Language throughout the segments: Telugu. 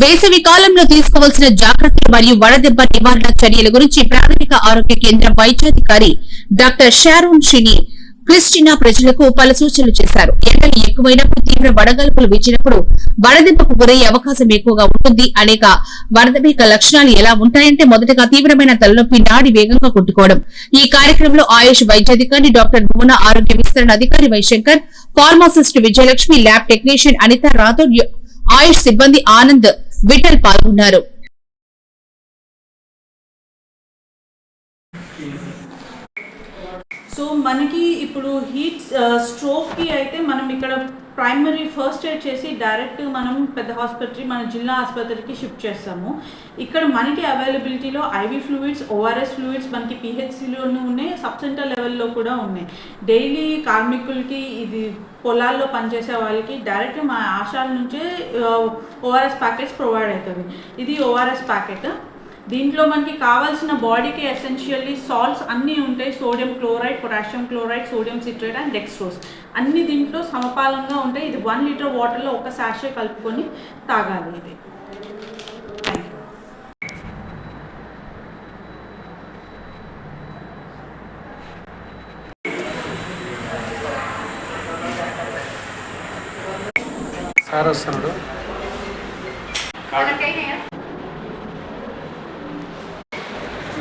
వేసవి కాలంలో తీసుకోవాల్సిన జాగ్రత్తలు మరియు వడదెబ్బ నివారణ చర్యల గురించి ప్రాథమిక ఆరోగ్య కేంద్రం వైద్యాధికారి డాక్టర్ షారూన్ షిని క్రిస్టినా ప్రజలకు పలు సూచనలు చేశారు. ఎండలు ఎక్కువైనప్పుడు తీవ్ర వడగల్పులు వీచినప్పుడు వడదెబ్బకు గురయ్యే అవకాశం ఎక్కువగా ఉంటుంది. అనేక వడదెబ్బ లక్షణాలు ఎలా ఉంటాయంటే మొదటగా తీవ్రమైన తలనొప్పి నాడి వేగంగా కొట్టుకోవడం. ఈ కార్యక్రమంలో ఆయుష్ వైద్యాధికారి డాక్టర్ భువన ఆరోగ్య విస్తరణ అధికారి Vaishankar pharmacist Vijayalakshmi lab technician Anitha Rathod Ayush సిబ్బంది ఆనంద్ విఠల్ పాల్గొన్నారు. సో మనకి ఇప్పుడు హీట్ స్ట్రోక్కి uh, అయితే మనం ఇక్కడ ప్రైమరీ ఫస్ట్ ఎయిడ్ చేసి డైరెక్ట్ మనం పెద్ద హాస్పిటల్ మన జిల్లా ఆసుపత్రికి షిఫ్ట్ చేస్తాము. ఇక్కడ మనకి అవైలబిలిటీలో ఐవి ఫ్లూయిడ్స్ ఓఆర్ఎస్ ఫ్లూయిడ్స్ మనకి పిహెచ్సిలోనూ ఉన్నాయి సబ్ సెంటర్ లెవెల్లో కూడా ఉన్నాయి. డైలీ కార్మికులకి ఇది పొలాల్లో పనిచేసే వాళ్ళకి డైరెక్ట్ మా ఆశాల నుంచే ఓఆర్ఎస్ ప్యాకెట్స్ ప్రొవైడ్ అవుతుంది. ఇది ఓఆర్ఎస్ ప్యాకెట్ దీంట్లో మనకి కావాల్సిన బాడీకి ఎసెన్షియల్లీ సాల్ట్స్ అన్నీ ఉంటాయి. Sodium chloride potassium chloride sodium citrate and dextrose అన్ని దీంట్లో సమపాలంగా ఉంటాయి. ఇది వన్ లీటర్ వాటర్లో ఒక శాషే కలుపుకొని తాగాలి ఇది. సార్ వస్తున్నాడు.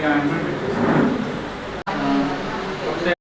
ఈ అమెండ్మెంట్ ఒకసారి